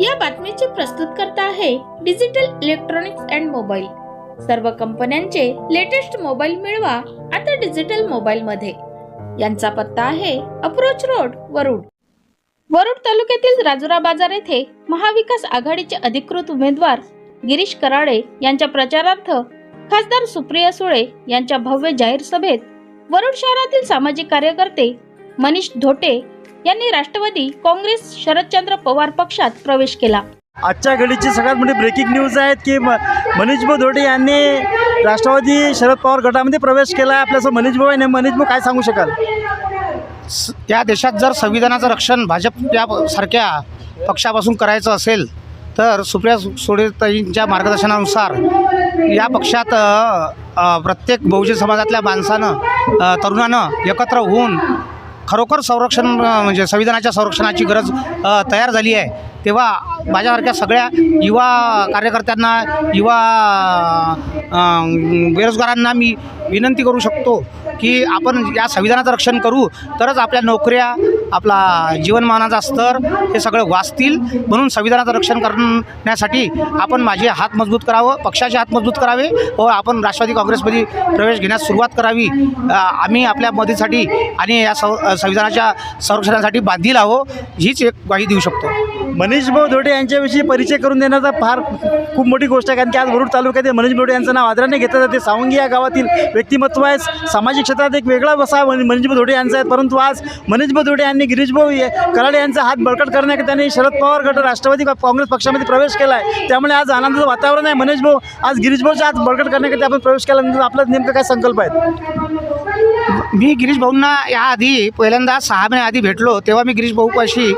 या बातमीचे प्रस्तुत करता आहे डिजिटल इलेक्ट्रॉनिक्स अँड मोबाईल. सर्व कंपन्यांचे लेटेस्ट मोबाईल मिळवा आता डिजिटल मोबाईल मध्ये यांचा पत्ता आहे अप्रोच रोड वरुड. वरुड तालुक्यातील राजुरा बाजार येथे महाविकास आघाडीचे अधिकृत उमेदवार गिरीश कराडे यांच्या प्रचारार्थ खासदार सुप्रिया सुळे यांच्या भव्य जाहीर सभेत वरुड शहरातील सामाजिक कार्यकर्ते मनीष धोटे यांनी राष्ट्रवादी काँग्रेस शरदचंद्र पवार पक्षात प्रवेश केला. आजच्या घडीची सगळ्यात मोठी ब्रेकिंग न्यूज आहेत की म मनीष भाऊ धोटे यांनी राष्ट्रवादी शरद पवार गटामध्ये प्रवेश केला आहे आपल्यासोबत मनीष भाऊ आहे. मनीष भाऊ काय सांगू शकाल? स- या देशात जर संविधानाचं रक्षण भाजप या सारख्या पक्षापासून करायचं असेल तर सुप्रिया सुळेताईंच्या मार्गदर्शनानुसार या पक्षात प्रत्येक बहुजन समाजातल्या माणसानं तरुणानं एकत्र होऊन खरोखर संरक्षण म्हणजे संविधानाच्या संरक्षणाची गरज तयार झाली आहे. तेव्हा माझ्यासारख्या सगळ्या युवा कार्यकर्त्यांना युवा बेरोजगारांना मी विनंती करू शकतो की आपण या संविधानाचं रक्षण करू. तरच आपल्या नोकऱ्या आपला जीवनमानाचा स्तर हे सगळं वाचतील. म्हणून संविधानाचं रक्षण करण्यासाठी आपण माझे हात मजबूत करावं पक्षाचे हात मजबूत करावे व आपण राष्ट्रवादी काँग्रेसमध्ये प्रवेश घेण्यास सुरुवात करावी. आम्ही आपल्या मदतीसाठी आणि या संविधानाच्या संरक्षणासाठी बांधील आहो हीच एक ग्वाही देऊ शकतो. मनीष भाऊ धोटे यांच्याविषयी परिचय करून देण्याचा फार खूप मोठी गोष्ट आहे. कारण की आज वरुड तालुक्यातील मनीष भाऊ यांचं नाव आदराने घेतलं जाते. सावंगी या गावातील व्यक्तिमत्व आहे. सामाजिक क्षेत्रात एक वेगळा बसा मनीषभाऊ मनीष भाऊ धोटे यांचा आहे. परंतु आज मनीष भाऊ धोटे यांनी गिरीश भाऊ कराडे यांचा हात बळकट करण्याकरता त्यांनी शरद पवार गट राष्ट्रवादी काँग्रेस पक्षामध्ये प्रवेश केला आहे. त्यामुळे आज आनंदाचं वातावरण आहे. मनीष भाऊ आज गिरीश भाऊच्या हात बळकट करण्याकरता आपण प्रवेश केल्यानंतर आपला नेमकं काय संकल्प आहेत? मी गिरीश भाऊंना याआधी पहिल्यांदा सहा महिन्याआधी आधी भेटलो. तेव्हा मी गिरीश भाऊपाशी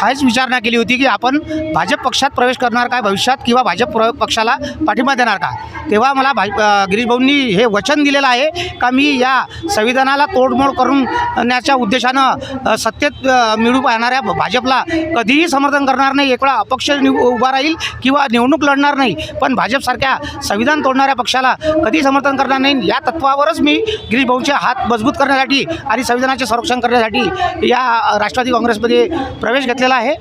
हाच विचारणा केली होती की आपण भाजप पक्षात प्रवेश करणार काय भविष्यात किंवा भाजप प्र पक्षाला पाठिंबा देणार का? तेव्हा मला भा गिरीशभाऊंनी हे वचन दिलेलं आहे का मी या संविधानाला तोडमोड करून उद्देशानं सत्तेत मिळू पाहणाऱ्या भाजपला कधीही समर्थन करणार नाही एक वेळा अपक्ष निव उभा राहील किंवा निवडणूक लढणार नाही पण भाजपसारख्या संविधान तोडणाऱ्या पक्षाला कधी समर्थन करणार नाही. या तत्वावरच मी गिरीशभाऊंचे हात मजबूत करण्यासाठी आणि संविधानाचे संरक्षण करण्यासाठी या राष्ट्रवादी काँग्रेसमध्ये प्रवेश घेतला घेतलेला आहे?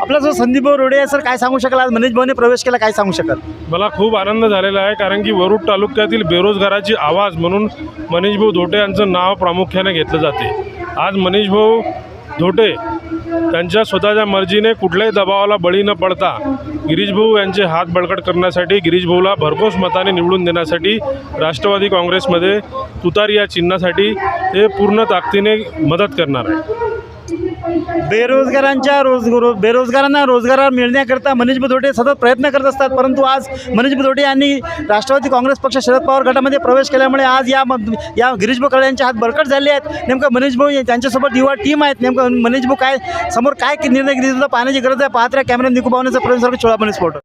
आपला जो संदीप रोडे आहे सर काय सांगू शकाल? आज मनीष भाऊने प्रवेश केला काय सांगू शकाल? मला खूप आनंद झालेला आहे कारण की वरुड तालुक्यातील बेरोजगाराची आवाज म्हणून मनीषभाऊ धोटे यांचं नाव प्रामुख्याने घेतलं जाते. आज मनीषभाऊ धोटे त्यांच्या स्वतःच्या मर्जीने कुठल्याही दबावाला बळी न पडता गिरीशभाऊ यांचे हात बळकट करण्यासाठी गिरीशभाऊला भरघोस मताने निवडून देण्यासाठी राष्ट्रवादी काँग्रेसमध्ये तुतारी या चिन्हासाठी ते पूर्ण ताकदीने मदत करणार आहे बेरोजगारांच्या रोज बेरोजगारांना रोजगार मिळण्याकरता मनीष धोटे सतत प्रयत्न करत असतात परंतु आज मनीष धोटे यांनी राष्ट्रवादी काँग्रेस पक्ष शरद पवार गटामध्ये प्रवेश केल्यामुळे आज या या गिरीश भाऊ यांच्या हात बळकट झाले आहेत. नेमकं मनीष भाऊ त्यांच्यासोबत युवा टीम आहेत. नेमकं मनीष भाऊ काय समोर काय निर्णय घेतला पाहण्याची गरज आहे. पाहत्या कॅमेरा निकुबावण्याचा प्रयत्न सर्व चोळा मनीष फोटो